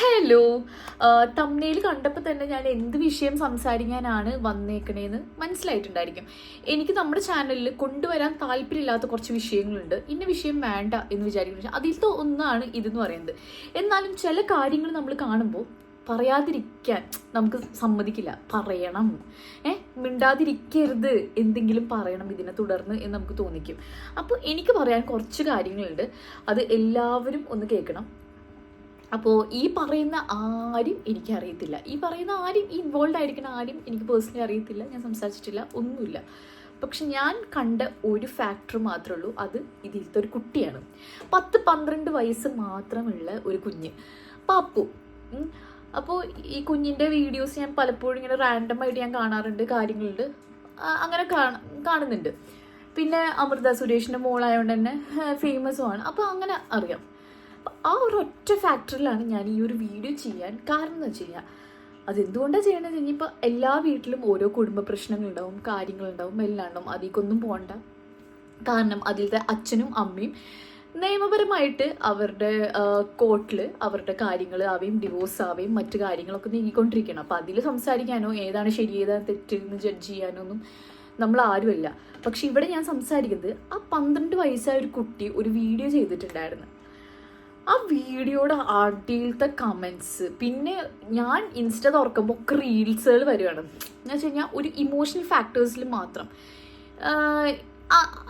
Hello. തമ്മിൽ കണ്ടപ്പോൾ തന്നെ ഞാൻ എന്ത് വിഷയം സംസാരിക്കാനാണ് വന്നേക്കണേന്ന് മനസ്സിലായിട്ടുണ്ടായിരിക്കും. എനിക്ക് നമ്മുടെ ചാനലിൽ കൊണ്ടുവരാൻ താല്പര്യമില്ലാത്ത കുറച്ച് വിഷയങ്ങളുണ്ട്. ഇന്ന വിഷയം വേണ്ട എന്ന് വിചാരിക്കുന്നു. അതിലത്തെ ഒന്നാണ് ഇതെന്ന് പറയുന്നത്. എന്നാലും ചില കാര്യങ്ങൾ നമ്മൾ കാണുമ്പോൾ പറയാതിരിക്കാൻ നമുക്ക് സമ്മതിക്കില്ല. പറയണം. ഏ? മിണ്ടാതിരിക്കരുത്. എന്തെങ്കിലും പറയണം ഇതിനെ തുടർന്ന് എന്ന് നമുക്ക് തോന്നിക്കും. അപ്പോൾ എനിക്ക് പറയാൻ കുറച്ച് കാര്യങ്ങളുണ്ട്. അത് എല്ലാവരും ഒന്ന് കേൾക്കണം. അപ്പോൾ ഈ പറയുന്ന ആരും എനിക്കറിയത്തില്ല. ഈ പറയുന്ന ആരും ഇൻവോൾവ് ആയിരിക്കുന്ന ആരും എനിക്ക് പേഴ്സണലി അറിയത്തില്ല. ഞാൻ സംസാരിച്ചിട്ടില്ല ഒന്നുമില്ല. പക്ഷെ ഞാൻ കണ്ട ഒരു ഫാക്ടർ മാത്രമേ ഉള്ളൂ അത് ഇതിലത്തെ ഒരു കുട്ടിയാണ്. പത്ത് പന്ത്രണ്ട് വയസ്സ് മാത്രമുള്ള ഒരു കുഞ്ഞ്. പാപ്പു. അപ്പോൾ ഈ കുഞ്ഞിന്റെ വീഡിയോസ് ഞാൻ പലപ്പോഴും ഇങ്ങനെ റാൻഡം ആയിട്ട് ഞാൻ കാണാറുണ്ട് കാര്യങ്ങളുണ്ട്. അങ്ങനെ കാണ- കാണുന്നുണ്ട്. പിന്നെ അമൃത സുരേഷിന്റെ മോളായതുകൊണ്ട് തന്നെ ഫേമസുമാണ് അപ്പോൾ അങ്ങനെ അറിയാം. ആ ഒരു ഒറ്റ ഫാക്ടറിലാണ് ഞാൻ ഈ ഒരു വീഡിയോ ചെയ്യാൻ കാരണം എന്ന് വെച്ച് കഴിഞ്ഞാൽ അതെന്തുകൊണ്ടാണ് ചെയ്യണമെന്ന് ഇനിയിപ്പോൾ എല്ലാ വീട്ടിലും ഓരോ കുടുംബ പ്രശ്നങ്ങളുണ്ടാവും കാര്യങ്ങളുണ്ടാവും എല്ലാം ഉണ്ടാവും. അതിലേക്കൊന്നും പോകണ്ട കാരണം അതിലത്തെ അച്ഛനും അമ്മയും നിയമപരമായിട്ട് അവരുടെ കോർട്ടിൽ അവരുടെ കാര്യങ്ങൾ ആവുകയും ഡിവോഴ്സ് ആവുകയും മറ്റു കാര്യങ്ങളൊക്കെ നീങ്ങിക്കൊണ്ടിരിക്കണം. അപ്പം അതിൽ സംസാരിക്കാനോ ഏതാണ് ശരി ഏതാണ് തെറ്റ് എന്ന് ജഡ്ജ് ചെയ്യാനോ ഒന്നും നമ്മൾ ആരുമല്ല. പക്ഷെ ഇവിടെ ഞാൻ സംസാരിക്കുന്നത് ആ പന്ത്രണ്ട് വയസ്സായ ഒരു കുട്ടി ഒരു വീഡിയോ ചെയ്തിട്ടുണ്ടായിരുന്നു. ആ വീഡിയോയുടെ അടിയിലത്തെ കമൻസ് പിന്നെ ഞാൻ ഇൻസ്റ്റ തുറക്കുമ്പോൾ ഒക്കെ റീൽസുകൾ വരുവാണ് എന്ന് വെച്ച് കഴിഞ്ഞാൽ ഒരു ഇമോഷണൽ ഫാക്ടേഴ്സിൽ മാത്രം.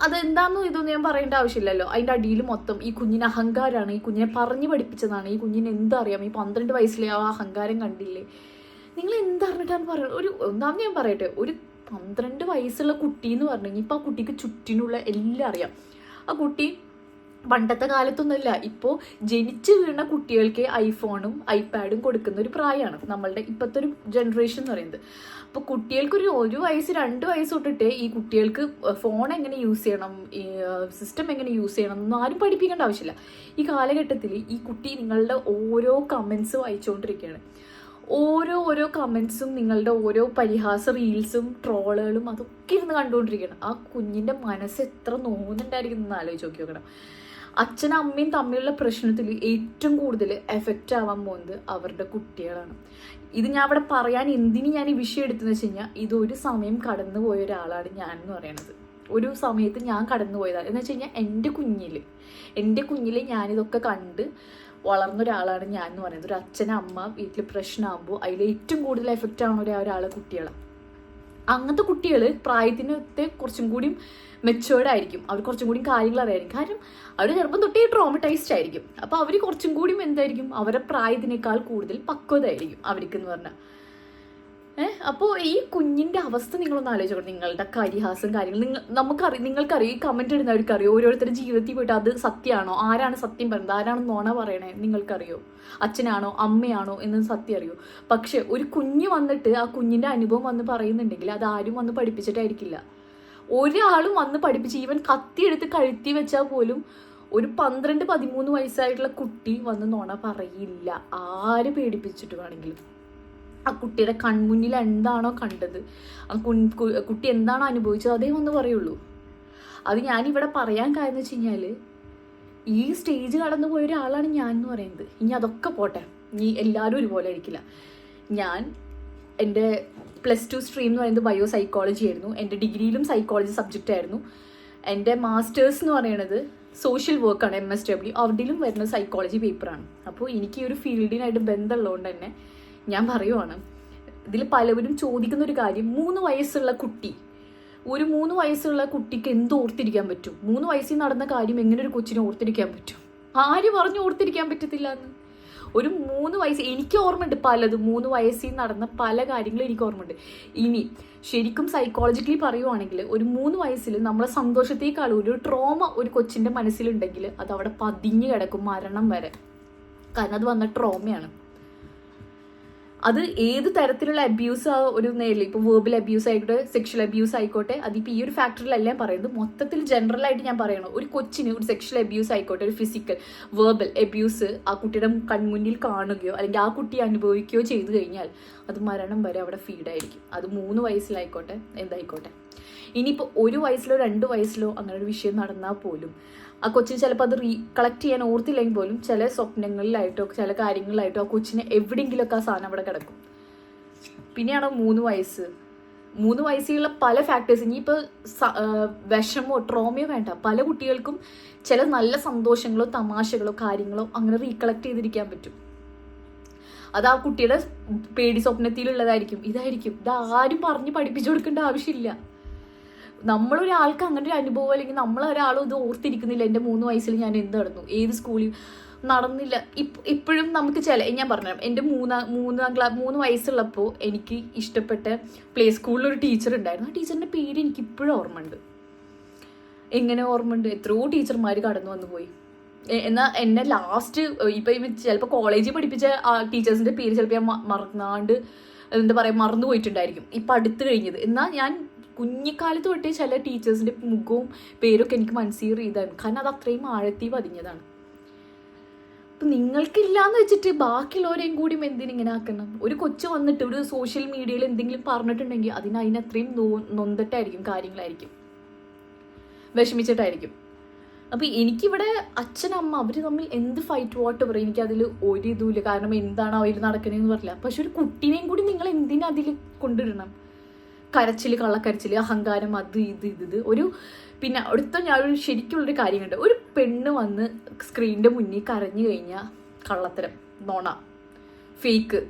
അതെന്താണെന്നും ഇതൊന്നും ഞാൻ പറയേണ്ട ആവശ്യമില്ലല്ലോ. അതിന്റെ അടിയിൽ മൊത്തം ഈ കുഞ്ഞിന് അഹങ്കാരമാണ് ഈ കുഞ്ഞിനെ പറഞ്ഞു പഠിപ്പിച്ചതാണ് ഈ കുഞ്ഞിന് എന്തറിയാം ഈ പന്ത്രണ്ട് വയസ്സിലെ ആ അഹങ്കാരം കണ്ടില്ലേ? നിങ്ങൾ എന്തറിഞ്ഞിട്ടാണ് പറയുന്നത്? ഒരു ഒന്നാമത് ഞാൻ പറയട്ടെ ഒരു പന്ത്രണ്ട് വയസ്സുള്ള കുട്ടി എന്ന് പറഞ്ഞു കഴിഞ്ഞാൽ ഇപ്പോൾ ആ കുട്ടിക്ക് ചുറ്റിനുള്ള എല്ലാം അറിയാം. ആ കുട്ടി പണ്ടത്തെ കാലത്തൊന്നുമില്ല. ഇപ്പോൾ ജനിച്ചു വീണ കുട്ടികൾക്ക് ഐഫോണും ഐപാഡും കൊടുക്കുന്ന ഒരു പ്രായമാണ് നമ്മളുടെ ഇപ്പോഴത്തെ ഒരു ജനറേഷൻ എന്ന് പറയുന്നത്. അപ്പോൾ കുട്ടികൾക്കൊരു ഒരു വയസ്സ് രണ്ട് വയസ്സ് തൊട്ടിട്ട് ഈ കുട്ടികൾക്ക് ഫോൺ എങ്ങനെ യൂസ് ചെയ്യണം സിസ്റ്റം എങ്ങനെ യൂസ് ചെയ്യണം എന്നൊന്നും ആരും പഠിപ്പിക്കേണ്ട ആവശ്യമില്ല. ഈ കാലഘട്ടത്തിൽ ഈ കുട്ടി നിങ്ങളുടെ ഓരോ കമൻസ് വായിച്ചുകൊണ്ടിരിക്കുകയാണ് ഓരോ ഓരോ കമൻസും നിങ്ങളുടെ ഓരോ പരിഹാസ റീൽസും ട്രോളുകളും അതൊക്കെ ഇരുന്ന് കണ്ടുകൊണ്ടിരിക്കണം ആ കുഞ്ഞിന്റെ മനസ്സ് എത്ര നോവുന്നുണ്ടായിരിക്കും എന്ന് ആലോചിച്ച് നോക്കി നോക്കണം. അച്ഛനും അമ്മയും തമ്മിലുള്ള പ്രശ്നത്തിൽ ഏറ്റവും കൂടുതൽ എഫക്റ്റ് ആവാൻ പോകുന്നത് അവരുടെ കുട്ടികളാണ്. ഇത് ഞാൻ അവിടെ പറയാൻ എന്തിന് ഞാൻ ഈ വിഷയം എടുത്തെന്ന് വെച്ച് കഴിഞ്ഞാൽ ഇതൊരു സമയം കടന്നു പോയ ഒരാളാണ് ഞാൻ എന്ന് പറയുന്നത് ഒരു സമയത്ത് ഞാൻ കടന്നു പോയതാണ് എന്ന് വെച്ച് കഴിഞ്ഞാൽ എന്റെ കുഞ്ഞിൽ എന്റെ കുഞ്ഞിൽ ഞാനിതൊക്കെ കണ്ട് വളർന്ന ഒരാളാണ് ഞാൻ എന്ന് പറയുന്നത്. ഒരു അച്ഛനും അമ്മ വീട്ടിൽ പ്രശ്നമാകുമ്പോൾ അതിൽ ഏറ്റവും കൂടുതൽ എഫക്റ്റ് ആവുന്ന ഒരാൾ കുട്ടികളാണ് അങ്ങനത്തെ കുട്ടികൾ പ്രായത്തിനൊത്തെ കുറച്ചും കൂടിയും മെച്ചുവേർഡ് ആയിരിക്കും. അവർ കുറച്ചും കൂടി കാര്യങ്ങൾ അറിയായിരിക്കും. കാരണം അവർ ചെറുപ്പം തൊട്ടേ ട്രോമറ്റൈസ്ഡ് ആയിരിക്കും. അപ്പോൾ അവർ കുറച്ചും കൂടിയും എന്തായിരിക്കും? അവരുടെ പ്രായത്തിനേക്കാൾ കൂടുതൽ പക്വത ആയിരിക്കും അവർക്ക് എന്ന് പറഞ്ഞാൽ അപ്പോൾ ഈ കുഞ്ഞിന്റെ അവസ്ഥ നിങ്ങളൊന്ന് ആലോചിക്കണം നിങ്ങളുടെ കരിഹാസം കാര്യങ്ങൾ. നിങ്ങൾ നമുക്കറിയാം നിങ്ങൾക്കറിയാം ഈ കമന്റ് ഇടുന്നവർക്ക് അറിയോ ഓരോരുത്തരുടെ ജീവിതത്തിൽ പോയിട്ട് അത് സത്യമാണോ ആരാണ് സത്യം പറയുന്നത് ആരാണ് നോണ പറയണേ? നിങ്ങൾക്കറിയോ? അച്ഛനാണോ? അമ്മയാണോ? എന്ന് സത്യം അറിയോ പക്ഷെ ഒരു കുഞ്ഞ് വന്നിട്ട് ആ കുഞ്ഞിന്റെ അനുഭവം വന്ന് പറയുന്നുണ്ടെങ്കിൽ അത് ആരും വന്ന് പഠിപ്പിച്ചിട്ടായിരിക്കില്ല. ഒരാളും വന്ന് പഠിപ്പിച്ച് ഈവൻ കത്തിയെടുത്ത് കഴുത്തി വെച്ചാൽ പോലും ഒരു പന്ത്രണ്ട് പതിമൂന്ന് വയസ്സായിട്ടുള്ള കുട്ടി വന്ന് നോണ പറയില്ല. ആര് പേടിപ്പിച്ചിട്ട് വേണമെങ്കിലും. ആ കുട്ടിയുടെ കൺമുന്നിൽ എന്താണോ കണ്ടത്. ആ കുട്ടി എന്താണോ അനുഭവിച്ചത്? അതേ ഒന്ന് പറയുള്ളൂ. അത് ഞാനിവിടെ പറയാൻ കാര്യം വെച്ച് കഴിഞ്ഞാൽ ഈ സ്റ്റേജ് കടന്നു പോയ ഒരാളാണ് ഞാൻ എന്ന് പറയുന്നത്. ഇനി അതൊക്കെ പോട്ടെ. ഇനി എല്ലാവരും ഒരുപോലെ ആയിരിക്കില്ല. ഞാൻ എന്റെ പ്ലസ് ടു സ്ട്രീം എന്ന് പറയുന്നത് ബയോ സൈക്കോളജി ആയിരുന്നു. എന്റെ ഡിഗ്രിയിലും സൈക്കോളജി സബ്ജക്റ്റ് ആയിരുന്നു. എന്റെ മാസ്റ്റേഴ്സ് എന്ന് പറയുന്നത് സോഷ്യൽ വർക്കാണ് എം എസ് ഡബ്ല്യു അവിടെയും വരുന്ന സൈക്കോളജി പേപ്പറാണ് അപ്പോൾ എനിക്ക് ഈ ഒരു ഫീൽഡിനായിട്ട് ബന്ധമുള്ളതുകൊണ്ട് തന്നെ ഞാൻ പറയുവാണ്. ഇതിൽ പലവരും ചോദിക്കുന്ന ഒരു കാര്യം മൂന്ന് വയസ്സുള്ള കുട്ടി ഒരു മൂന്ന് വയസ്സുള്ള കുട്ടിക്ക് എന്ത് ഓർത്തിരിക്കാൻ പറ്റും? മൂന്ന് വയസ്സിൽ നടന്ന കാര്യം എങ്ങനെ ഒരു കൊച്ചിനെ ഓർത്തിരിക്കാൻ പറ്റും? ആര് പറഞ്ഞു ഓർത്തിരിക്കാൻ പറ്റത്തില്ല എന്ന് ഒരു മൂന്ന് വയസ്സ് എനിക്ക് ഓർമ്മയുണ്ട് പലതും. മൂന്ന് വയസ്സിൽ നടന്ന പല കാര്യങ്ങളും എനിക്ക് ഓർമ്മയുണ്ട്. ഇനി ശരിക്കും സൈക്കോളജിക്കലി പറയുവാണെങ്കിൽ ഒരു മൂന്ന് വയസ്സിൽ നമ്മളെ സന്തോഷത്തേക്കാൾ ഒരു ട്രോമ ഒരു കൊച്ചിന്റെ മനസ്സിലുണ്ടെങ്കിൽ അത് അവിടെ പതിഞ്ഞു കിടക്കും മരണം വരെ. കാരണം അത് വന്ന ട്രോമയാണ് അത് ഏത് തരത്തിലുള്ള അബ്യൂസ് ഒരു നേരിൽ ഇപ്പോൾ വേർബൽ അബ്യൂസ് ആയിക്കോട്ടെ സെക്ഷൽ അബ്യൂസ് ആയിക്കോട്ടെ അതിപ്പോൾ ഈ ഒരു ഫാക്ടറിലല്ല ഞാൻ പറയുന്നത് മൊത്തത്തിൽ ജനറൽ ആയിട്ട് ഞാൻ പറയണു. ഒരു കൊച്ചിന് ഒരു സെക്ഷൽ അബ്യൂസ് ആയിക്കോട്ടെ ഒരു ഫിസിക്കൽ വേർബൽ അബ്യൂസ് ആ കുട്ടിയുടെ കൺമുന്നിൽ കാണുകയോ അല്ലെങ്കിൽ ആ കുട്ടി അനുഭവിക്കുകയോ ചെയ്തു കഴിഞ്ഞാൽ അത് മരണം വരെ അവിടെ ഫീഡായിരിക്കും അത് മൂന്ന് വയസ്സിലായിക്കോട്ടെ എന്തായിക്കോട്ടെ. ഇനിയിപ്പോൾ ഒരു വയസ്സിലോ രണ്ട് വയസ്സിലോ അങ്ങനെ ഒരു വിഷയം നടന്നാൽ പോലും ആ കൊച്ചിന് ചിലപ്പോൾ അത് റീ കളക്ട് ചെയ്യാൻ ഓർത്തില്ലെങ്കിൽ പോലും ചില സ്വപ്നങ്ങളിലായിട്ടോ ചില കാര്യങ്ങളിലായിട്ടോ ആ കൊച്ചിന് എവിടെയെങ്കിലുമൊക്കെ ആ സാധനം അവിടെ കിടക്കും. പിന്നെയാണോ മൂന്ന് വയസ്സ്. മൂന്ന് വയസ്സിലുള്ള പല ഫാക്ടേഴ്സ് ഇനിയിപ്പോൾ വിഷമോ ട്രോമയോ വേണ്ട. പല കുട്ടികൾക്കും ചില നല്ല സന്തോഷങ്ങളോ തമാശകളോ കാര്യങ്ങളോ അങ്ങനെ റീകളക്ട് ചെയ്തിരിക്കാൻ പറ്റും. അത് ആ കുട്ടിയുടെ പേടി സ്വപ്നത്തിലുള്ളതായിരിക്കും. ഇതായിരിക്കും. ഇത് ആരും പറഞ്ഞ് പഠിപ്പിച്ചു കൊടുക്കേണ്ട ആവശ്യമില്ല. നമ്മളൊരാൾക്ക് അങ്ങനെ ഒരു അനുഭവം അല്ലെങ്കിൽ നമ്മളൊരാളും ഇത് ഓർത്തിരിക്കുന്നില്ല. എന്റെ മൂന്ന് വയസ്സിൽ ഞാൻ എന്ത് നടന്നു? ഏത് സ്കൂളിൽ നടന്നില്ല. ഇപ്പ ഇപ്പോഴും നമുക്ക് ചില ഞാൻ പറഞ്ഞു എന്റെ മൂന്നാം മൂന്നാം ക്ലാസ് മൂന്ന് വയസ്സുള്ളപ്പോൾ എനിക്ക് ഇഷ്ടപ്പെട്ട പ്ലേ സ്കൂളിൽ ഒരു ടീച്ചർ ഉണ്ടായിരുന്നു. ആ ടീച്ചറിന്റെ പേര് എനിക്ക് ഇപ്പോഴും ഓർമ്മയുണ്ട്. എങ്ങനെ ഓർമ്മയുണ്ട്? എത്രയോ ടീച്ചർമാർ കടന്നു വന്നു പോയി. എന്നാൽ എന്നാ ലാസ്റ്റ് ഇപ്പൊ ചിലപ്പോൾ കോളേജിൽ പഠിപ്പിച്ച ആ ടീച്ചേഴ്സിന്റെ പേര് ചിലപ്പോൾ ഞാൻ മറന്നാണ്ട് എന്താ പറയാ മറന്നു പോയിട്ടുണ്ടായിരിക്കും ഇപ്പൊ അടുത്ത് കഴിഞ്ഞത്. എന്നാൽ ഞാൻ കുഞ്ഞിക്കാലത്ത് തൊട്ടേ ചില ടീച്ചേഴ്സിന്റെ മുഖവും പേരൊക്കെ എനിക്ക് മനസ്സീർ ചെയ്താണ് കാരണം അത് അത്രയും ആഴത്തി പതിഞ്ഞതാണ്. അപ്പം നിങ്ങൾക്കില്ലാന്ന് വെച്ചിട്ട് ബാക്കിയുള്ളവരെയും കൂടി എന്തിനിങ്ങനെ ആക്കണം? ഒരു കൊച്ചു വന്നിട്ട് ഒരു സോഷ്യൽ മീഡിയയിൽ എന്തെങ്കിലും പറഞ്ഞിട്ടുണ്ടെങ്കിൽ അതിന് അതിനത്രയും നൊന്തിട്ടായിരിക്കും കാര്യങ്ങളായിരിക്കും. വിഷമിച്ചിട്ടായിരിക്കും. അപ്പോൾ എനിക്കിവിടെ അച്ഛനമ്മ അവർ തമ്മിൽ എന്ത് ഫൈറ്റ് വാട്ട് പറയും? എനിക്കതിൽ ഒരു ഇതുമില്ല. കാരണം എന്താണ് അവർ നടക്കണേന്ന് പറയില്ല പക്ഷെ ഒരു കുട്ടീനെയും കൂടി നിങ്ങൾ എന്തിനാ അതിൽ കൊണ്ടിടണം കരച്ചിൽ കള്ളക്കരച്ചിൽ അഹങ്കാരം അത് ഇത് ഇത് ഇത്. ഒരു പിന്നെ അടുത്ത ഞാൻ ഒരു ശരിക്കുള്ളൊരു കാര്യം ഒരു പെണ്ണ് വന്ന് സ്ക്രീനിന്റെ മുന്നിൽ കരഞ്ഞു കഴിഞ്ഞാൽ കള്ളത്തരം നോണ ഫേക്ക്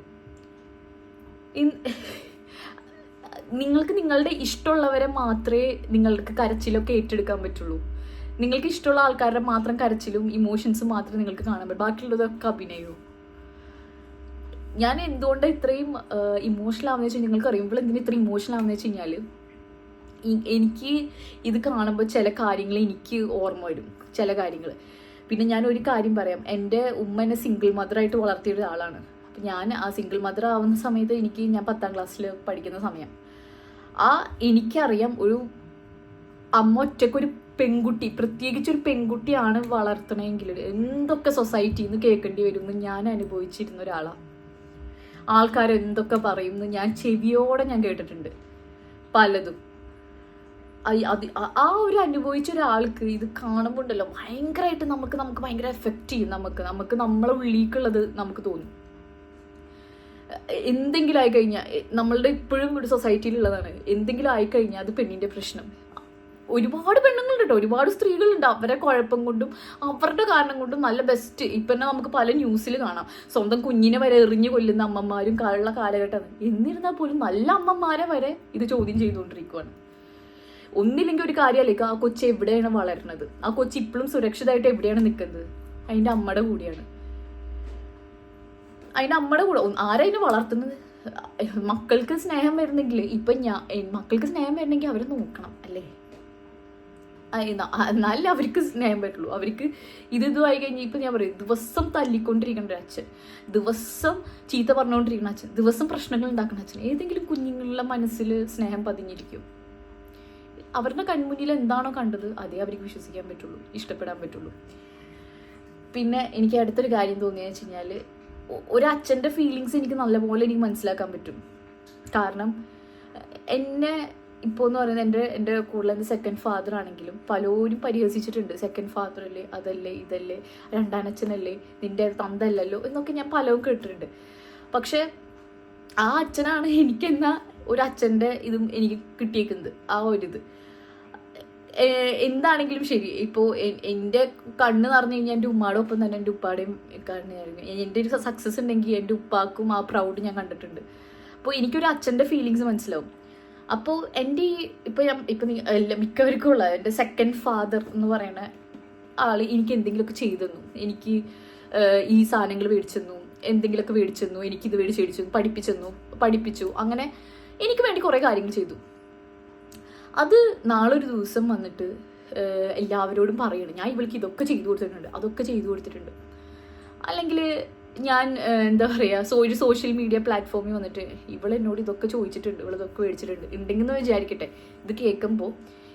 നിങ്ങൾക്ക് നിങ്ങളുടെ ഇഷ്ടമുള്ളവരെ മാത്രമേ നിങ്ങൾക്ക് കരച്ചിലൊക്കെ ഏറ്റെടുക്കാൻ പറ്റുള്ളൂ. നിങ്ങൾക്ക് ഇഷ്ടമുള്ള ആൾക്കാരുടെ മാത്രം കരച്ചിലും ഇമോഷൻസും മാത്രമേ നിങ്ങൾക്ക് കാണാൻ പറ്റൂ. ബാക്കിയുള്ളതൊക്കെ അഭിനയവും ഞാൻ എന്തുകൊണ്ട് ഇത്രയും ഇമോഷണൽ ആവുന്ന വെച്ചാൽ നിങ്ങൾക്ക് അറിയുമ്പോൾ എന്തിനാ ഇത്ര ഇമോഷണൽ ആവുന്ന വെച്ച് കഴിഞ്ഞാൽ എനിക്ക് ഇത് കാണുമ്പോൾ ചില കാര്യങ്ങൾ എനിക്ക് ഓർമ്മ വരും ചില കാര്യങ്ങൾ. പിന്നെ ഞാൻ ഒരു കാര്യം പറയാം എന്റെ ഉമ്മ എന്നെ സിംഗിൾ മദറായിട്ട് വളർത്തിയ ഒരാളാണ് അപ്പം ഞാൻ ആ സിംഗിൾ മദർ ആവുന്ന സമയത്ത് എനിക്ക് ഞാൻ പത്താം ക്ലാസ്സിൽ പഠിക്കുന്ന സമയം. ആ എനിക്കറിയാം ഒരു അമ്മ ഒറ്റക്കൊരു പെൺകുട്ടി പ്രത്യേകിച്ച് ഒരു പെൺകുട്ടിയാണ് വളർത്തണമെങ്കിൽ എന്തൊക്കെ സൊസൈറ്റിയിൽ നിന്ന് കേൾക്കേണ്ടി വരുമെന്ന് ഞാൻ അനുഭവിച്ചിരുന്ന ഒരാളാണ് ആൾക്കാർ എന്തൊക്കെ പറയുന്നു ഞാൻ ചെവിയോടെ ഞാൻ കേട്ടിട്ടുണ്ട്. പലതും. ആ ഒരു അനുഭവിച്ച ഒരാൾക്ക് ഇത് കാണുമ്പോൾ ഉണ്ടല്ലോ ഭയങ്കരമായിട്ട് നമുക്ക് നമുക്ക് ഭയങ്കര എഫക്റ്റ് ചെയ്യും നമുക്ക്. നമുക്ക് നമ്മളെ ഉള്ളിലേക്കുള്ളത് നമുക്ക് തോന്നും. എന്തെങ്കിലും ആയിക്കഴിഞ്ഞാൽ നമ്മളുടെ ഇപ്പോഴും ഒരു സൊസൈറ്റിയിലുള്ളതാണ് എന്തെങ്കിലും ആയിക്കഴിഞ്ഞാൽ അത് പെണ്ണിന്റെ പ്രശ്നം. ഒരുപാട് പെണ്ണുങ്ങളുണ്ട് കേട്ടോ ഒരുപാട് സ്ത്രീകളുണ്ട്. അവരെ കുഴപ്പം കൊണ്ടും അവരുടെ കാരണം കൊണ്ടും നല്ല ബെസ്റ്റ് ഇപ്പം തന്നെ നമുക്ക് പല ന്യൂസിൽ കാണാം. സ്വന്തം കുഞ്ഞിനെ വരെ എറിഞ്ഞു കൊല്ലുന്ന അമ്മമാരും ഉള്ള കാലഘട്ടം. എന്നിരുന്നാൽ പോലും നല്ല അമ്മമാരെ വരെ ഇത് ചോദ്യം ചെയ്തുകൊണ്ടിരിക്കുകയാണ് ഒന്നില്ലെങ്കിൽ ഒരു കാര്യമല്ല? ആ കൊച്ചു എവിടെയാണ് വളരുന്നത്? ആ കൊച്ചു ഇപ്പോഴും സുരക്ഷിതമായിട്ട് എവിടെയാണ് നിൽക്കുന്നത്? അതിന്റെ അമ്മയുടെ കൂടിയാണ്. അതിന്റെ അമ്മയുടെ കൂടെ ആരാ വളർത്തുന്നത്? മക്കൾക്ക് സ്നേഹം വരുന്നെങ്കിൽ ഇപ്പൊ ഞാൻ മക്കൾക്ക് സ്നേഹം വരണമെങ്കിൽ അവരെ നോക്കണം അല്ലേ? എന്നാലേ അവർക്ക് സ്നേഹം പറ്റുള്ളൂ. അവർക്ക് ഇത് ഇതുമായി കഴിഞ്ഞ് ഇപ്പം ഞാൻ പറയും ദിവസം തല്ലിക്കൊണ്ടിരിക്കേണ്ട അച്ഛൻ. ദിവസം ചീത്ത പറഞ്ഞുകൊണ്ടിരിക്കുന്ന അച്ഛൻ. ദിവസം പ്രശ്നങ്ങൾ ഉണ്ടാക്കുന്ന അച്ഛൻ. ഏതെങ്കിലും കുഞ്ഞുങ്ങളുടെ മനസ്സിൽ സ്നേഹം പതിഞ്ഞിരിക്കും. അവരുടെ കൺമുന്നിൽ എന്താണോ കണ്ടത് അതേ അവർക്ക് വിശ്വസിക്കാൻ പറ്റുള്ളൂ ഇഷ്ടപ്പെടാൻ പറ്റുള്ളൂ. പിന്നെ എനിക്ക് അടുത്തൊരു കാര്യം തോന്നിയെന്ന് വെച്ച് കഴിഞ്ഞാൽ ഒരു ഫീലിങ്സ് എനിക്ക് നല്ലപോലെ എനിക്ക് മനസ്സിലാക്കാൻ പറ്റും. കാരണം എന്നെ ഇപ്പോൾ എന്ന് പറയുന്നത് എന്റെ എന്റെ കൂടുതൽ എന്റെ സെക്കൻഡ് ഫാദർ ആണെങ്കിലും പലരും പരിഹസിച്ചിട്ടുണ്ട്. സെക്കൻഡ് ഫാദർ അല്ലേ അതല്ലേ ഇതല്ലേ രണ്ടാനച്ഛനല്ലേ നിന്റെ തന്തല്ലല്ലോ എന്നൊക്കെ ഞാൻ പലവും കേട്ടിട്ടുണ്ട്. പക്ഷേ ആ അച്ഛനാണ് എനിക്കെന്ന ഒരു അച്ഛന്റെ ഇതും എനിക്ക് കിട്ടിയേക്കുന്നത് ആ ഒരിത്. എന്താണെങ്കിലും ശരി. ഇപ്പോൾ എന്റെ കണ്ണ് നിറഞ്ഞു കഴിഞ്ഞാൽ എന്റെ ഉമ്മയുടെ ഒപ്പം തന്നെ എന്റെ ഉപ്പാടെയും കണ്ണായിരുന്നു എന്റെ ഒരു സക്സസ് ഉണ്ടെങ്കിൽ എന്റെ ഉപ്പാക്കും ആ പ്രൗഡ് ഞാൻ കണ്ടിട്ടുണ്ട്. അപ്പോൾ എനിക്കൊരു അച്ഛന്റെ ഫീലിങ്സ് മനസ്സിലാവും. അപ്പോൾ എന്റെ ഈ ഇപ്പോൾ ഞാൻ ഇപ്പം മിക്കവർക്കും ഉള്ള എന്റെ സെക്കൻഡ് ഫാദർ എന്ന് പറയുന്ന ആൾ എനിക്ക് എന്തെങ്കിലുമൊക്കെ ചെയ്തു തന്നു എനിക്ക് ഈ സാധനങ്ങൾ മേടിച്ചു തന്നു എന്തെങ്കിലുമൊക്കെ മേടിച്ചു തന്നു എനിക്കിത് മേടിച്ച് മേടിച്ചു തന്നു പഠിപ്പിച്ചു. തന്നു പഠിപ്പിച്ചു അങ്ങനെ എനിക്ക് വേണ്ടി കുറേ കാര്യങ്ങൾ ചെയ്തു. അത് നാളൊരു ദിവസം വന്നിട്ട് എല്ലാവരോടും പറയണം. ഞാൻ ഇവൾക്ക് ഇതൊക്കെ ചെയ്തു കൊടുത്തിട്ടുണ്ട് അതൊക്കെ ചെയ്തു കൊടുത്തിട്ടുണ്ട്. അല്ലെങ്കിൽ ഞാൻ എന്താ പറയുക സോ ഒരു സോഷ്യൽ മീഡിയ പ്ലാറ്റ്ഫോമിൽ വന്നിട്ട് ഇവൾ എന്നോട് ഇതൊക്കെ ചോദിച്ചിട്ടുണ്ട് ഇവൾ ഇതൊക്കെ മേടിച്ചിട്ടുണ്ട്. ഉണ്ടെങ്കിൽ വിചാരിക്കട്ടെ. ഇത് കേൾക്കുമ്പോൾ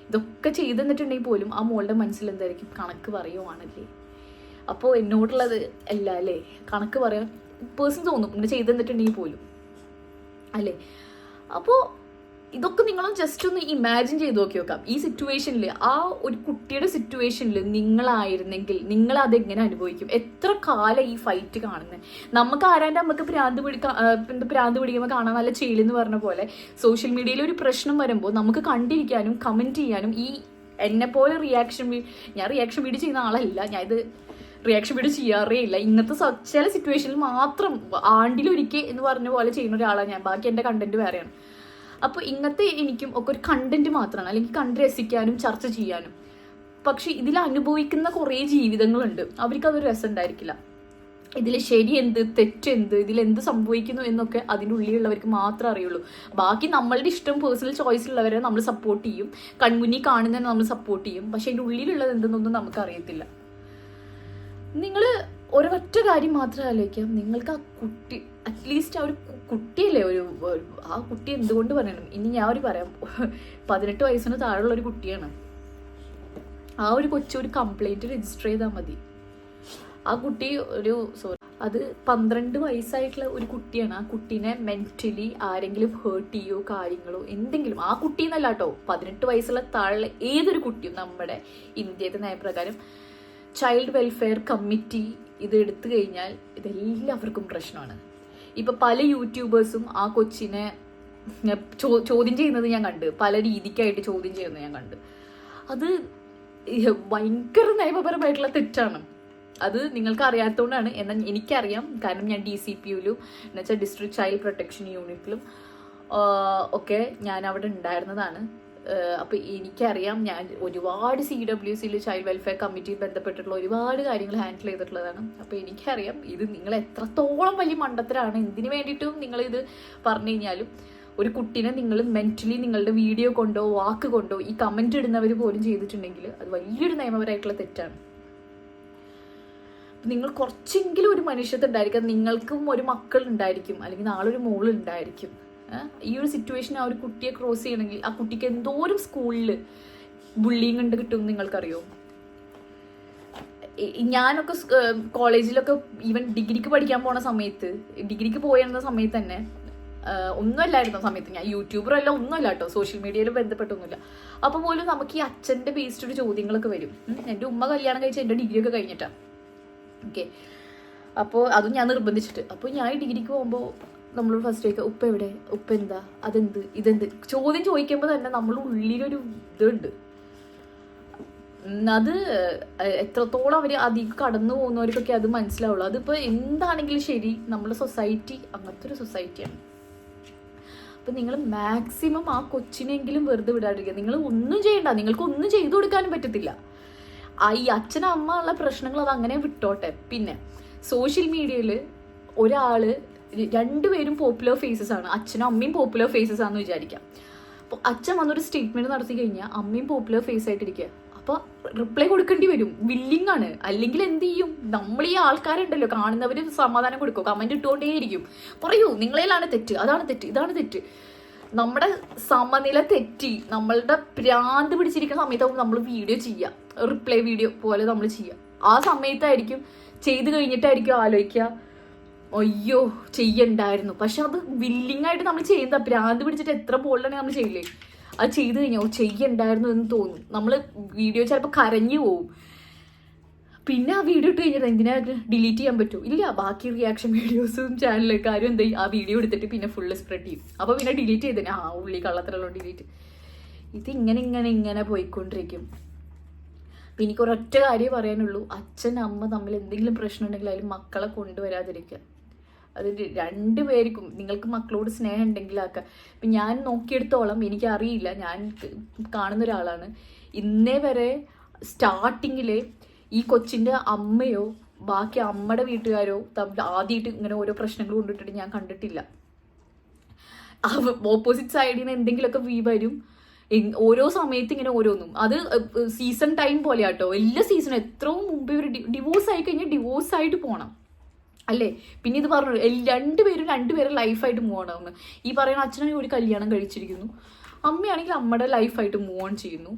ഇതൊക്കെ ചെയ്തെന്നിട്ടുണ്ടെങ്കിൽ പോലും ആ മോളുടെ മനസ്സിൽ എന്തായിരിക്കും? കണക്ക് പറയുവാണല്ലേ. അപ്പോൾ എന്നോടുള്ളത് അല്ല അല്ലേ? കണക്ക് പറയാൻ പേഴ്സൺ തോന്നും ഇങ്ങനെ ചെയ്തെന്നിട്ടുണ്ടെങ്കിൽ പോലും. അല്ലേ? അപ്പോൾ ഇതൊക്കെ നിങ്ങളും ജസ്റ്റ് ഒന്ന് ഇമാജിൻ ചെയ്ത് നോക്കി നോക്കാം. ഈ സിറ്റുവേഷനിൽ ആ ഒരു കുട്ടിയുടെ സിറ്റുവേഷനിൽ നിങ്ങളായിരുന്നെങ്കിൽ നിങ്ങൾ അതെങ്ങനെ അനുഭവിക്കും? എത്ര കാലം ഈ ഫൈറ്റ് കാണുന്നത് നമുക്ക് ആരാന്റെ നമുക്ക് പ്രാന്ത് പിടിക്കാൻ ഭ്രാന്ത് പിടിക്കുമ്പോൾ കാണാൻ നല്ല ചെയ്യലെന്ന് പറഞ്ഞ പോലെ സോഷ്യൽ മീഡിയയിൽ ഒരു പ്രശ്നം വരുമ്പോൾ നമുക്ക് കണ്ടിരിക്കാനും കമന്റ് ചെയ്യാനും ഈ എന്നെ പോലെ റിയാക്ഷൻ ഞാൻ റിയാക്ഷൻ വീഡിയോ ചെയ്യുന്ന ആളല്ല. ഞാൻ ഇത് റിയാക്ഷൻ വീഡിയോ ചെയ്യാറേ ഇല്ല. ഇന്നത്തെ ചില സിറ്റുവേഷനിൽ മാത്രം ആണ്ടിലൊരിക്കൽ എന്ന് പറഞ്ഞ പോലെ ചെയ്യുന്ന ഒരാളാണ് ഞാൻ. ബാക്കി എന്റെ കണ്ടന്റ് വേറെയാണ്. അപ്പോൾ ഇങ്ങനത്തെ എനിക്കും ഒക്കെ ഒരു കണ്ടന്റ് മാത്രമാണ്. അല്ലെങ്കിൽ കണ്ട് രസിക്കാനും ചർച്ച ചെയ്യാനും. പക്ഷെ ഇതിൽ അനുഭവിക്കുന്ന കുറേ ജീവിതങ്ങളുണ്ട്. അവർക്ക് അതൊരു രസം ഉണ്ടായിരിക്കില്ല. ഇതിൽ ശരി എന്ത് തെറ്റ് എന്ത് ഇതിൽ എന്ത് സംഭവിക്കുന്നു എന്നൊക്കെ അതിന്റെ ഉള്ളിലുള്ളവർക്ക് മാത്രമേ അറിയുള്ളൂ. ബാക്കി നമ്മളുടെ ഇഷ്ടം പേഴ്സണൽ ചോയ്സ് ഉള്ളവരെ നമ്മൾ സപ്പോർട്ട് ചെയ്യും. കൺമുന്നിൽ കാണുന്നതിനെ നമ്മൾ സപ്പോർട്ട് ചെയ്യും. പക്ഷെ അതിന്റെ ഉള്ളിലുള്ളത് എന്തെന്നൊന്നും നമുക്ക് അറിയത്തില്ല. നിങ്ങൾ ഒരൊറ്റ കാര്യം മാത്രം ആലോചിക്കാം. നിങ്ങൾക്ക് ആ കുട്ടി അറ്റ്ലീസ്റ്റ് ആ ഒരു കുട്ടിയല്ലേ ഒരു ആ കുട്ടി എന്തുകൊണ്ട് പറയണം? ഇനി ഞാൻ ഒരു പറയാം. പതിനെട്ട് വയസ്സിന് താഴെയുള്ള ഒരു കുട്ടിയാണ്. ആ ഒരു കൊച്ചു ഒരു കംപ്ലൈന്റ് രജിസ്റ്റർ ചെയ്താൽ മതി. ആ കുട്ടി ഒരു സോറി അത് പന്ത്രണ്ട് വയസ്സായിട്ടുള്ള ഒരു കുട്ടിയാണ്. ആ കുട്ടീനെ മെന്റലി ആരെങ്കിലും ഹേർട്ട് ചെയ്യോ കാര്യങ്ങളോ എന്തെങ്കിലും ആ കുട്ടി എന്നല്ല കേട്ടോ. പതിനെട്ട് വയസ്സുള്ള താഴെ ഏതൊരു കുട്ടിയും നമ്മുടെ ഇന്ത്യയുടെ നയപ്രകാരം ചൈൽഡ് വെൽഫെയർ കമ്മിറ്റി ഇത് എടുത്തു കഴിഞ്ഞാൽ ഇതെല്ലാവർക്കും പ്രശ്നമാണ്. ഇപ്പൊ പല യൂട്യൂബേഴ്സും ആ കൊച്ചിനെ ചോദ്യം ചെയ്യുന്നത് ഞാൻ കണ്ട്. പല രീതിക്കായിട്ട് ചോദ്യം ചെയ്യുന്നത് ഞാൻ കണ്ട്. അത് ഭയങ്കര നിയമപരമായിട്ടുള്ള തെറ്റാണ്. അത് നിങ്ങൾക്ക് അറിയാത്തതുകൊണ്ടാണ് എന്നാൽ എനിക്കറിയാം. കാരണം ഞാൻ ഡി സി പി യുലും എന്നുവെച്ചാൽ ഡിസ്ട്രിക്ട് ചൈൽഡ് പ്രൊട്ടക്ഷൻ യൂണിറ്റിലും ഒക്കെ ഞാൻ അവിടെ ഉണ്ടായിരുന്നതാണ്. അപ്പോൾ എനിക്കറിയാം ഞാൻ ഒരുപാട് സി ഡബ്ല്യു സിയിൽ ചൈൽഡ് വെൽഫെയർ കമ്മിറ്റി ബന്ധപ്പെട്ടിട്ടുള്ള ഒരുപാട് കാര്യങ്ങൾ ഹാൻഡിൽ ചെയ്തിട്ടുള്ളതാണ്. അപ്പോൾ എനിക്കറിയാം ഇത് നിങ്ങൾ എത്രത്തോളം വലിയ മണ്ടത്തരാണ്. എന്തിനു വേണ്ടിയിട്ടും ഇത് പറഞ്ഞു കഴിഞ്ഞാലും ഒരു കുട്ടീനെ നിങ്ങൾ മെന്റലി നിങ്ങളുടെ വീഡിയോ കൊണ്ടോ വാക്ക് കൊണ്ടോ ഈ കമന്റ് ഇടുന്നവർ പോലും ചെയ്തിട്ടുണ്ടെങ്കിൽ അത് വലിയൊരു നിയമപരമായിട്ടുള്ള തെറ്റാണ്. നിങ്ങൾ കുറച്ചെങ്കിലും ഒരു മനുഷ്യത്വം ഉണ്ടായിരിക്കാം. നിങ്ങൾക്കും ഒരു മക്കൾ ഉണ്ടായിരിക്കും അല്ലെങ്കിൽ നാളെ ഒരു മോൾ ഉണ്ടായിരിക്കും? ഈ ഒരു സിറ്റുവേഷൻ ആ ഒരു കുട്ടിയെ ക്രോസ് ചെയ്യണമെങ്കിൽ ആ കുട്ടിക്ക് എന്തോരം സ്കൂളിൽ ബുള്ളിങ് ഉണ്ട് കിട്ടും നിങ്ങൾക്കറിയോ? ഞാനൊക്കെ കോളേജിലൊക്കെ ഈവൻ ഡിഗ്രിക്ക് പഠിക്കാൻ പോണ സമയത്ത് ഡിഗ്രിക്ക് പോയിരുന്ന സമയത്ത് തന്നെ ഒന്നുമല്ലായിരുന്നു സമയത്ത്. ഞാൻ യൂട്യൂബറും അല്ല ഒന്നുമല്ല കേട്ടോ സോഷ്യൽ മീഡിയയിൽ ബന്ധപ്പെട്ടൊന്നുമില്ല. അപ്പോൾ പോലും നമുക്ക് ഈ അച്ഛന്റെ ബേസ്ഡ് ചോദ്യങ്ങളൊക്കെ വരും. എന്റെ ഉമ്മ കല്യാണം കഴിച്ച എന്റെ ഡിഗ്രി ഒക്കെ കഴിഞ്ഞിട്ടാ. ഓക്കെ അപ്പോൾ അതും ഞാൻ നിർബന്ധിച്ചിട്ട്. അപ്പോൾ ഞാൻ ഡിഗ്രിക്ക് പോകുമ്പോൾ നമ്മൾ ഫസ്റ്റ് ചോദിക്കുക ഉപ്പ എവിടെ? ഉപ്പ എന്താ? അതെന്ത്? ഇതെന്ത്? ചോദ്യം ചോദിക്കുമ്പോൾ തന്നെ നമ്മൾ ഉള്ളിലൊരു ഇതുണ്ട്. അത് എത്രത്തോളം അവർ അധികം കടന്നു പോകുന്നവർക്കൊക്കെ അത് മനസ്സിലാവുള്ളൂ. അതിപ്പോൾ എന്താണെങ്കിലും ശരി നമ്മുടെ സൊസൈറ്റി അങ്ങനത്തെ ഒരു സൊസൈറ്റിയാണ് അപ്പം നിങ്ങൾ മാക്സിമം ആ കൊച്ചിനെങ്കിലും വെറുതെ വിടാതിരിക്കുക. നിങ്ങൾ ഒന്നും ചെയ്യണ്ട. നിങ്ങൾക്ക് ഒന്നും ചെയ്തു കൊടുക്കാനും പറ്റത്തില്ല. ഈ അച്ഛനമ്മ ഉള്ള പ്രശ്നങ്ങൾ അത് അങ്ങനെ വിട്ടോട്ടെ. പിന്നെ സോഷ്യൽ മീഡിയയിൽ ഒരാൾ രണ്ടുപേരും പോപ്പുലർ ഫേസസ് ആണ്. അച്ഛനും അമ്മയും പോപ്പുലർ ഫേസസ് ആണെന്ന് വിചാരിക്കാം. അപ്പോൾ അച്ഛൻ വന്നൊരു സ്റ്റേറ്റ്മെന്റ് നടത്തി കഴിഞ്ഞാൽ അമ്മയും പോപ്പുലർ ഫേസ് ആയിട്ടിരിക്കുക അപ്പോൾ റിപ്ലൈ കൊടുക്കേണ്ടി വരും. വില്ലിങ് ആണ്. അല്ലെങ്കിൽ എന്ത് ചെയ്യും? നമ്മൾ ഈ ആൾക്കാരുണ്ടല്ലോ. കാണുന്നവർ സമാധാനം കൊടുക്കും. കമന്റ് ഇട്ടുകൊണ്ടേയിരിക്കും. പറയൂ നിങ്ങളേലാണ് തെറ്റ്? അതാണ് തെറ്റ്. ഇതാണ് തെറ്റ്. നമ്മുടെ സമനില തെറ്റി. നമ്മളുടെ പ്രാന്ത് പിടിച്ചിരിക്കുന്ന സമയത്താവും നമ്മൾ വീഡിയോ ചെയ്യുക. റിപ്ലൈ വീഡിയോ പോലെ നമ്മൾ ചെയ്യുക. ആ സമയത്തായിരിക്കും. ചെയ്ത് കഴിഞ്ഞിട്ടായിരിക്കും ആലോചിക്കുക. അയ്യോ ചെയ്യണ്ടായിരുന്നു. പക്ഷെ അത് വില്ലിങ് ആയിട്ട് നമ്മൾ ചെയ്യുന്ന ഭ്രാന്ത് പിടിച്ചിട്ട് എത്ര ബോൾഡാണ് നമ്മൾ ചെയ്യില്ലേ അത് ചെയ്ത് കഴിഞ്ഞാൽ ചെയ്യണ്ടായിരുന്നു എന്ന് തോന്നും. നമ്മൾ വീഡിയോ ചിലപ്പോൾ കരഞ്ഞു പോവും. പിന്നെ ആ വീഡിയോ ഇട്ട് കഴിഞ്ഞിട്ട് എന്തിനാ ഡിലീറ്റ് ചെയ്യാൻ പറ്റൂ? ഇല്ല ബാക്കി റിയാക്ഷൻ വീഡിയോസും ചാനലുകാരും എന്ത് ആ വീഡിയോ എടുത്തിട്ട് പിന്നെ ഫുള്ള് സ്പ്രെഡ് ചെയ്യും. അപ്പോൾ പിന്നെ ഡിലീറ്റ് ചെയ്തേ ആ ഉള്ളി കള്ളത്തിലുള്ള ഡിലീറ്റ് ഇത് ഇങ്ങനെ ഇങ്ങനെ ഇങ്ങനെ പോയിക്കൊണ്ടിരിക്കും. പിന്നെ എനിക്ക് ഒരൊറ്റ കാര്യം പറയാനുള്ളൂ. അച്ഛൻ അമ്മ തമ്മിൽ എന്തെങ്കിലും പ്രശ്നം ഉണ്ടെങ്കിൽ അതിൽ മക്കളെ കൊണ്ടുവരാതിരിക്കുക. അത് രണ്ടുപേർക്കും നിങ്ങൾക്ക് മക്കളോട് സ്നേഹം ഉണ്ടെങ്കിൽ ആക്കുക ഇപ്പം ഞാൻ നോക്കിയെടുത്തോളം എനിക്കറിയില്ല. ഞാൻ കാണുന്ന ഒരാളാണ്. ഇന്നേ വരെ സ്റ്റാർട്ടിങ്ങിൽ ഈ കൊച്ചിന്റെ അമ്മയോ ബാക്കി അമ്മയുടെ വീട്ടുകാരോ തമ്മിൽ ആദ്യമായിട്ട് ഇങ്ങനെ ഓരോ പ്രശ്നങ്ങൾ കൊണ്ടിട്ടിട്ട് ഞാൻ കണ്ടിട്ടില്ല. ഓപ്പോസിറ്റ് സൈഡിൽ നിന്ന് എന്തെങ്കിലുമൊക്കെ വീ വരും. ഓരോ സമയത്ത് ഇങ്ങനെ ഓരോന്നും. അത് സീസൺ ടൈം പോലെയാട്ടോ. എല്ലാ സീസണും എത്രയും മുമ്പ് ഇവർ ഡിവോഴ്സ് ആയി കഴിഞ്ഞാൽ ഡിവോഴ്സ് ആയിട്ട് പോകണം അല്ലേ? പിന്നെ ഇത് പറഞ്ഞു രണ്ടുപേരും രണ്ടുപേരും ലൈഫായിട്ട് മൂവ് ആണെന്ന് ഈ പറയുന്ന അച്ഛനാണെങ്കിൽ കൂടി കല്യാണം കഴിച്ചിരിക്കുന്നു. അമ്മയാണെങ്കിൽ അമ്മയുടെ ലൈഫായിട്ട് മൂവ് ഓൺ ചെയ്യുന്നു.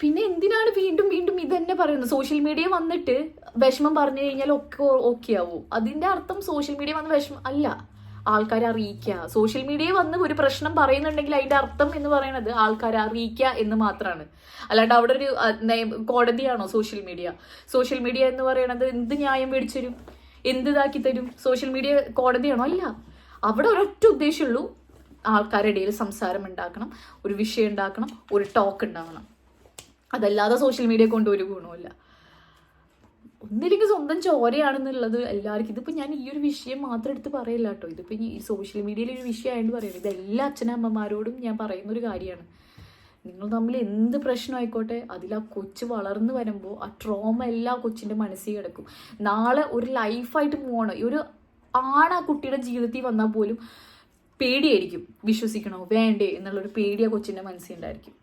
പിന്നെ എന്തിനാണ് വീണ്ടും വീണ്ടും ഇത് തന്നെ പറയുന്നത്? സോഷ്യൽ മീഡിയ വന്നിട്ട് വിഷമം പറഞ്ഞു കഴിഞ്ഞാൽ ഒക്കെ ഓക്കെ ആവും. അതിന്റെ അർത്ഥം സോഷ്യൽ മീഡിയ വന്ന് വിഷമം അല്ല. ആൾക്കാരെ അറിയിക്കുക. സോഷ്യൽ മീഡിയ വന്ന് ഒരു പ്രശ്നം പറയുന്നുണ്ടെങ്കിൽ അതിന്റെ അർത്ഥം എന്ന് പറയുന്നത് ആൾക്കാരെ അറിയിക്കുക എന്ന് മാത്രമാണ് അല്ലാണ്ട് അവിടെ ഒരു കോടതിയാണോ സോഷ്യൽ മീഡിയ സോഷ്യൽ മീഡിയ എന്ന് പറയുന്നത് എന്ത് ന്യായം മേടിച്ചു എന്ത് ഇതാക്കി തരും? സോഷ്യൽ മീഡിയ കോടതിയാണോ? അല്ല. അവിടെ ഒരൊറ്റ ഉദ്ദേശമുള്ളൂ ആൾക്കാരുടെ ഇടയിൽ സംസാരം ഉണ്ടാക്കണം ഒരു വിഷയം ഉണ്ടാക്കണം ഒരു ടോക്ക് ഉണ്ടാവണം. അതല്ലാതെ സോഷ്യൽ മീഡിയ കൊണ്ട് ഒരു ഗുണമില്ല ഒന്നില്ലെങ്കിൽ സ്വന്തം ചോരയാണെന്നുള്ളത് എല്ലാവർക്കും ഇതിപ്പോൾ ഞാൻ ഈ ഒരു വിഷയം മാത്രം എടുത്ത് പറയില്ല കേട്ടോ ഇതിപ്പോൾ ഈ സോഷ്യൽ മീഡിയയിൽ ഒരു വിഷയമായിട്ട് പറയുന്നത് ഇത് എല്ലാ അച്ഛനമ്മമാരോടും ഞാൻ പറയുന്ന ഒരു കാര്യമാണ്. നിങ്ങൾ തമ്മിൽ എന്ത് പ്രശ്നമായിക്കോട്ടെ അതിൽ ആ കൊച്ച് വളർന്നു വരുമ്പോൾ ആ ട്രോമ എല്ലാ കൊച്ചിന്റെ മനസ്സിൽ കിടക്കും. നാളെ ഒരു ലൈഫായിട്ട് പോകണം ഈ ഒരു ആണ് ആ കുട്ടിയുടെ ജീവിതത്തിൽ വന്നാൽ പോലും പേടിയായിരിക്കും. വിശ്വസിക്കണോ? വേണ്ടേ? എന്നുള്ളൊരു പേടി ആ കൊച്ചിന്റെ മനസ്സിലുണ്ടായിരിക്കും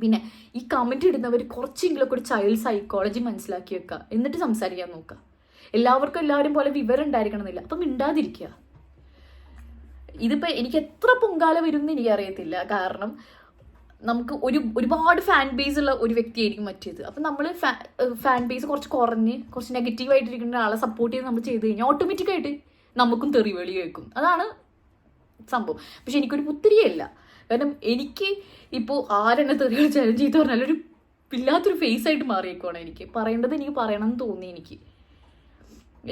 പിന്നെ ഈ കമന്റ് ഇടുന്നവർ കുറച്ചെങ്കിലുമൊക്കെ ഒരു ചൈൽഡ് സൈക്കോളജി മനസ്സിലാക്കി വെക്കുക. എന്നിട്ട് സംസാരിക്കാൻ നോക്കുക. എല്ലാവർക്കും എല്ലാവരും പോലെ വിവരം ഉണ്ടായിരിക്കണം എന്നില്ല അപ്പം മിണ്ടാതിരിക്കുക. ഇതിപ്പോൾ എനിക്ക് എത്ര പൊങ്കാല വരും എന്ന് എനിക്കറിയത്തില്ല. കാരണം നമുക്ക് ഒരു ഒരുപാട് ഫാൻ ബേസ് ഉള്ള ഒരു വ്യക്തിയായിരിക്കും മറ്റേത്. അപ്പം നമ്മൾ ഫാൻ ബേസ് കുറച്ച് കുറഞ്ഞ് കുറച്ച് നെഗറ്റീവ് ആയിട്ടിരിക്കുന്ന ആളെ സപ്പോർട്ട് ചെയ്ത് നമ്മൾ ചെയ്ത് കഴിഞ്ഞാൽ ഓട്ടോമാറ്റിക്കായിട്ട് നമുക്കും തെറിവെളി കേൾക്കും. അതാണ് സംഭവം. പക്ഷെ എനിക്കൊരു പുത്തിരിയല്ല കാരണം എനിക്ക് ഇപ്പോൾ ആരെന്നെ തെറി കളിച്ചാലും ചെയ്ത് പറഞ്ഞാലും ഒരു ഇല്ലാത്തൊരു ഫേസ് ആയിട്ട് മാറിയേക്കുവാണ് എനിക്ക്. പറയേണ്ടത് എനിക്ക് പറയണം എന്ന് തോന്നി എനിക്ക്.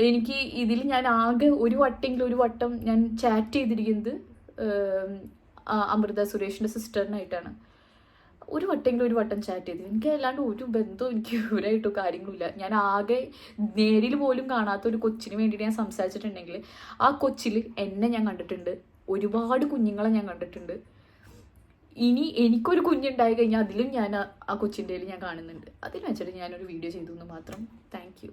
എനിക്ക് ഇതിൽ ഞാൻ ആകെ ഒരു വട്ടെങ്കിലും ഒരു വട്ടം ഞാൻ ചാറ്റ് ചെയ്തിരിക്കുന്നത് അമൃത സുരേഷിന്റെ സിസ്റ്ററിനായിട്ടാണ് ഒരു വട്ടെങ്കിലും ഒരു വട്ടം ചാറ്റ് ചെയ്തു. എനിക്ക് അല്ലാണ്ട് ഒരു ബന്ധവും എനിക്ക് ഇവരായിട്ടോ കാര്യങ്ങളില്ല ഞാൻ ആകെ നേരിൽ പോലും കാണാത്ത ഒരു കൊച്ചിന് വേണ്ടിയിട്ട് ഞാൻ സംസാരിച്ചിട്ടുണ്ടെങ്കിൽ ആ കൊച്ചിൽ എന്നെ ഞാൻ കണ്ടിട്ടുണ്ട്. ഒരുപാട് കുഞ്ഞുങ്ങളെ ഞാൻ കണ്ടിട്ടുണ്ട്. ഇനി എനിക്കൊരു കുഞ്ഞുണ്ടായി കഴിഞ്ഞാൽ അതിലും ഞാൻ ആ- കൊച്ചിന്റെ ഞാൻ കാണുന്നുണ്ട്. അതിന് വെച്ചിട്ട് ഞാനൊരു വീഡിയോ ചെയ്തു എന്ന് മാത്രം. താങ്ക്